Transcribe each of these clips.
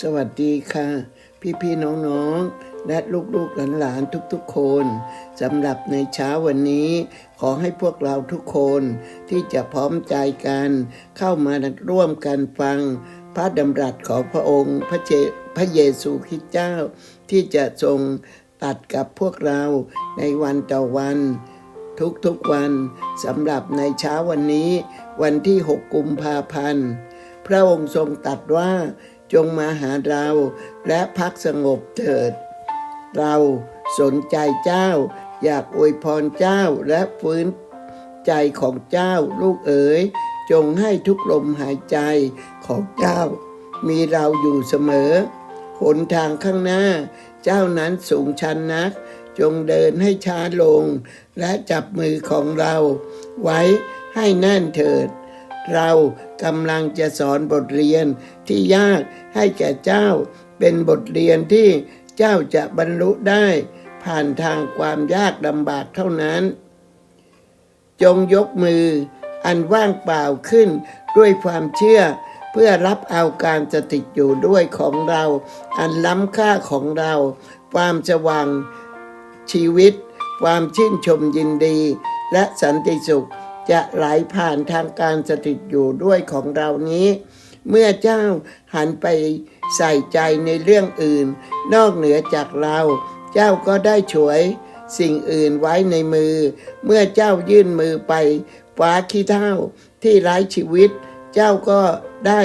สวัสดีค่ะ พี่ๆน้องๆและลูกๆหลานๆทุกๆคนสำหรับในเช้าวันนี้ ขอให้พวกเราทุกคนที่จะพร้อมใจกัน เข้ามาร่วมกันฟัง พระดำรัสของพระองค์พระเจพระเยซูคริสต์เจ้า ที่จะทรงตัดกับพวกเราในวันต่อวัน ทุกๆวันสำหรับในเช้าวันนี้ วันที่ 6 กุมภาพันธ์ พระองค์ทรงตัดว่าจงมาหาเราและพักสงบเถิด เราสนใจเจ้า อยากอวยพรเจ้าและฟื้นใจของเจ้าลูกเอ๋ย จงให้ทุกลมหายใจของเจ้า มีเราอยู่เสมอหนทางข้างหน้า เจ้านั้นสูงชันนัก จงเดินให้ช้าลง และจับมือของเราไว้ให้แน่นเถิด เรากำลังจะสอนบทเรียนที่ยากให้แก่เจ้า เป็นบทเรียนที่เจ้าจะบรรลุได้ ผ่านทางความยากลำบากเท่านั้น จงยกมืออันว่างเปล่าขึ้นด้วยความเชื่อเพื่อรับเอาการสถิตอยู่ด้วยของเรา อันล้ำค่าของเรา ความสว่าง ชีวิต ความชื่นชมยินดี และสันติสุขจะไหลผ่านทางการสถิตอยู่ด้วยของเรานี้ เมื่อเจ้าหันไปใส่ใจในเรื่องอื่น นอกเหนือจากเรา เจ้าก็ได้ฉวยสิ่งอื่นไว้ในมือ เมื่อเจ้ายื่นมือไปคว้าขี้เท่าที่ไร้ชีวิต เจ้าก็ได้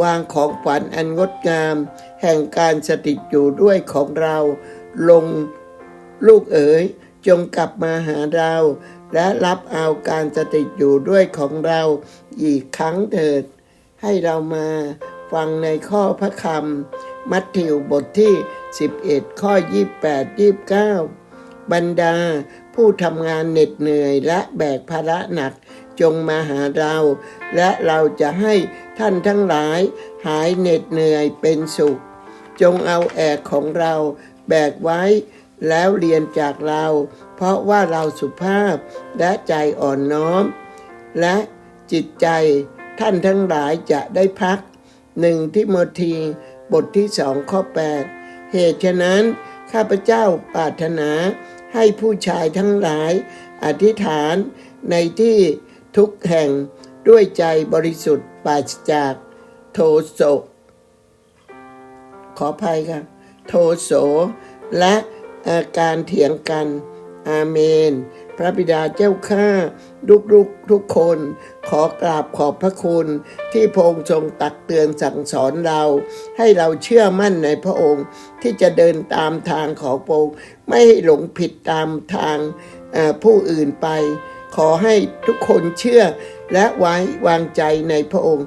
วางของขวัญอันงดงาม แห่งการสถิตอยู่ด้วยของเรา ลง ลูกเอ๋ยจงกลับมาหาเรา และรับเอาการสถิตอยู่ด้วยของเราอีกครั้งเถิด ให้เรามาฟังในข้อพระคำมัทธิวบทที่ 11 ข้อ 28 29 บรรดาผู้ทำงานเหน็ดเหนื่อยและแบกภาระหนักจงมาหาเรา และเราจะให้ท่านทั้งหลายหายเหน็ดเหนื่อยเป็นสุข จงเอาแอกของเราแบกไว้ แล้วเรียนจากเรา เพราะว่าเราสุภาพและใจอ่อนน้อม และจิตใจท่านทั้งหลายจะได้พักหนึ่งที่โมธีบทที่สองข้อ 8 เหตุฉะนั้น ข้าพเจ้าปรารถนาให้ผู้ชายทั้งหลาย อธิษฐานในที่ทุกแห่งด้วยใจบริสุทธิ์ปราศจากโทโสขออภัยค่ะ โทโสและ การเถียงกัน อาเมน พระบิดาเจ้าข้าลูกๆทุกคนขอกราบขอบพระคุณ ที่พระองค์ทรงตักเตือนสั่งสอนเรา ให้เราเชื่อมั่นในพระองค์ ที่จะเดินตามทางของพระองค์ไม่ให้หลงผิดตามทางผู้อื่นไป ขอให้ทุกคนเชื่อ และไว้วางใจในพระองค์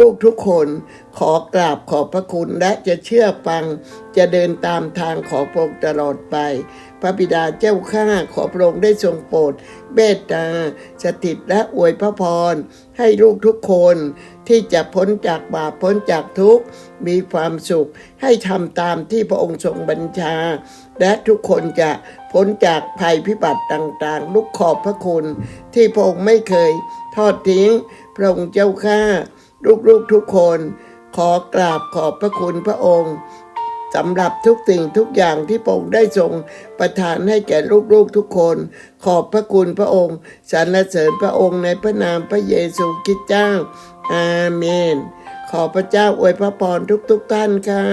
ลูกๆทุกคนขอกราบขอบพระคุณและจะเชื่อฟัง จะเดินตามทางของพระองค์ตลอดไป พระบิดาเจ้าข้าขอพระองค์ได้ทรงโปรดเมตตาสถิตและอวยพระพร ให้ลูกทุกคนที่จะพ้นจากบาปพ้นจากทุกข์ มีความสุขให้ทำตามที่พระองค์ทรงบัญชา และทุกคนจะพ้นจากภัยพิบัติต่างๆ ลูกขอบพระคุณที่พระองค์ไม่เคย ทอดทิ้ง พระองค์เจ้าข้าลูกๆทุกคน ขอกราบขอบพระคุณพระองค์สำหรับทุกสิ่งทุกอย่างที่พระองค์ได้ทรงประทานให้แก่ลูกๆทุกคน ขอบพระคุณพระองค์สรรเสริญพระองค์ในพระนามพระเยซูคริสต์เจ้า อาเมน ขอพระเจ้าอวยพระพรทุกๆท่านค่ะ